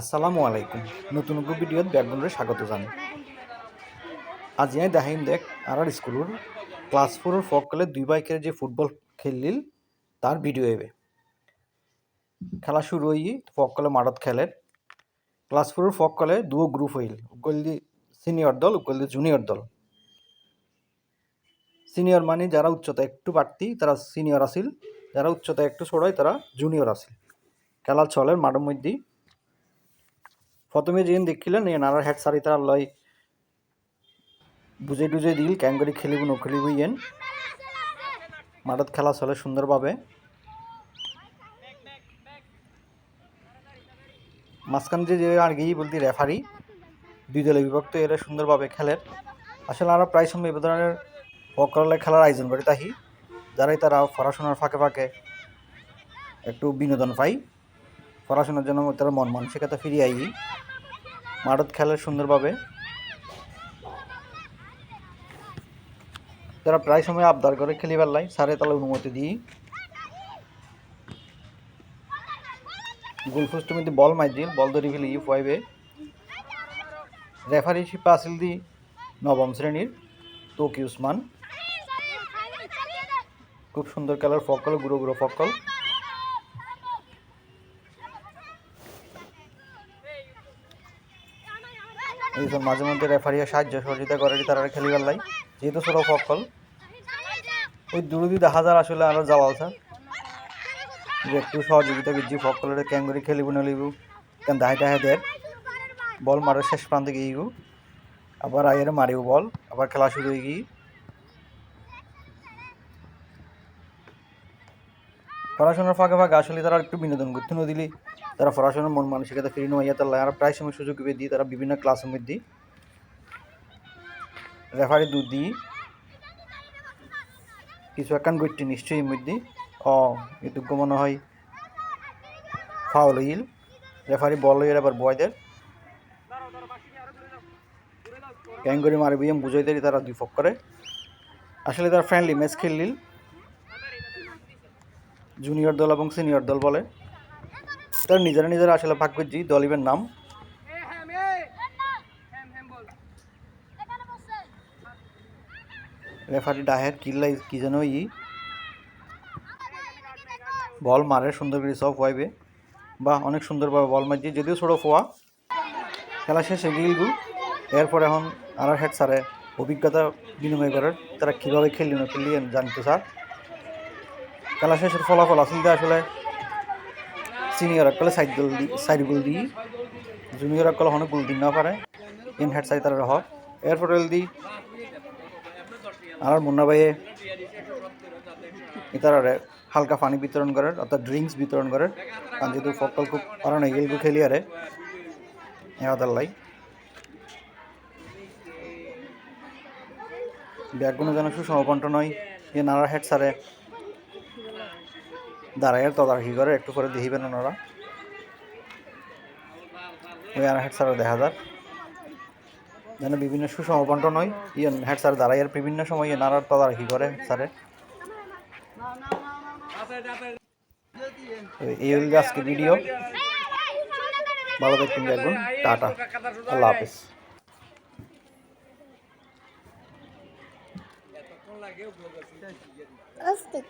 আসসালামু আলাইকুম। নতুন ভিডিওত ব্যাকগ্রাউন্ডে স্বাগত জানাই। আজি আমি দেখাইম দেখ আর স্কুলের ক্লাস ফোরের ফকলে দুই বাইকের যে ফুটবল খেললিল, তার ভিডিও এবে। খেলা শুরু হই ফকলে মাঠত খেলে ক্লাস ফোরের ফকলে দুও গ্রুপ হইল উকল দি সিনিয়র দল উকল দি জুনিয়র দল। সিনিয়র মানে যারা উচ্চতা একটু বাড়তি, তারা সিনিয়র আছিল যারা উচ্চতা একটু ছোড়াই তারা জুনিয়র আছিল খেলা চলে মাঠের মধ্যে প্রথমে যেন দেখিলেন এই নানার হেড সারি তারা লয় বুঝে টুজে দিল, ক্যাং করে খেলিব নখেলিব ইয়েন। মাঠত খেলা চলে সুন্দরভাবে। মাঝখান যে যে আর গিয়ে বলতে, রেফারি, দুই দলে বিভক্ত এরা সুন্দরভাবে খেলেন আসলে আমরা প্রায় সময় এ ধরনের পকরলে খেলার আয়োজন করি তাহি, যারাই তারা পড়াশোনার ফাঁকে ফাঁকে একটু বিনোদন পাই পড়াশোনার জন্য তারা মন মানসিকতা ফিরিয়ে আই মাঠত খেলে সুন্দরভাবে। তারা প্রায় সময় আবদার করে খেলিবার লাই, সারে তালা অনুমতি দিই গোলপোস্টের মধ্যে বল মাই দিল, বল ধরে ফেলি ফাইভে রেফারি শিপা আসিল দি নবম শ্রেণির তোকি উসমান। খুব সুন্দর খেলার ফকল গুঁড়ো গুঁড়ো ফকল এইসব মাঝে মধ্যে রেফারিয়া সাহায্য সহযোগিতা করে তারা খেলিবার লাই যেহেতু সরব ফকল ওই দূরদি দেখা যায় আসলে আরও যাওয়া স্যার। যে একটু সহযোগিতা করছি ফকলের ক্যাঙ্গুরি খেলিব নলিব কেন দাহে দাহে দেয় বল মারে শেষ প্রান্তে গিয়ে আবার আয়ের মারিও বল, আবার খেলা শুরু হয়ে গিয়ে। পড়াশোনার ফাঁকে ফাঁকে আসলে তারা একটু বিনোদন করতে না দিলে তারা পড়াশোনার মন মানসিকতা ফিরিয়ে নেওয়া তার আর প্রায় সময় সুযোগ দিয়ে তারা বিভিন্ন ক্লাসের মধ্যে রেফারি দুধ দিই কিছু একান করতে নিশ্চয়ই মধ্যে। ও এটুকু মনে হয় ফাউল হইল। রেফারি বল হইল আবার বয়দের। ক্যাং করে মারবি বুঝাই দেয় তারা দুই ফক করে। আসলে তারা ফ্রেন্ডলি ম্যাচ খেললিল। জুনিয়র দল এবং সিনিয়র দল বলে। তারা নিজেরা নিজেরা আসলে ভাগ করছি দলিবের নাম। রেফারি ডাহের কিল্লাই কি যেন ই। বল মারে সুন্দর করে সব ওয়াইবে বা অনেক সুন্দরভাবে বল মারছি, যদিও ছোটো ফোয়া। খেলা শেষে গিলগু এরপর এখন আর হেড স্যারে অভিজ্ঞতা বিনিময় করার, তারা কীভাবে খেললি না খেললি জানতো স্যার। খেলা শেষের ফলাফল আসলে আসলে সিনিয়র একলে সাইড গোল দি সাইড গোল দিই জুনিয়র একলে অনেক গোল দিন না পারে। ইন হেড সাইড তারা হক। এরপর দি আর মুন্না ভাইয়ে ইতারারে হালকা পানি বিতরণ করার অর্থাৎ ড্রিঙ্কস বিতরণ করার কারণ যেহেতু ফকল খুব কারণ এগুলো খেলি আরে। এবার লাই ব্যাগগুলো যেন সুসমাপন্ত নয়, এ নারা হেড সারে দাঁড়ায় তদারকি করে, একটু করে দেখিবেন ওনারা। ওই আর হেড স্যার দেখা যাক। যেন বিভিন্ন সুসমাপন্ত হয়। ইয়ে হেড স্যার দাঁড়ায় আর বিভিন্ন সময় ইয়ে নারার তদারকি করে স্যারের। এই হল আজকে ভিডিও ভালো দেখবেন দেখুন টাটা। আল্লাহ হাফিজ। stick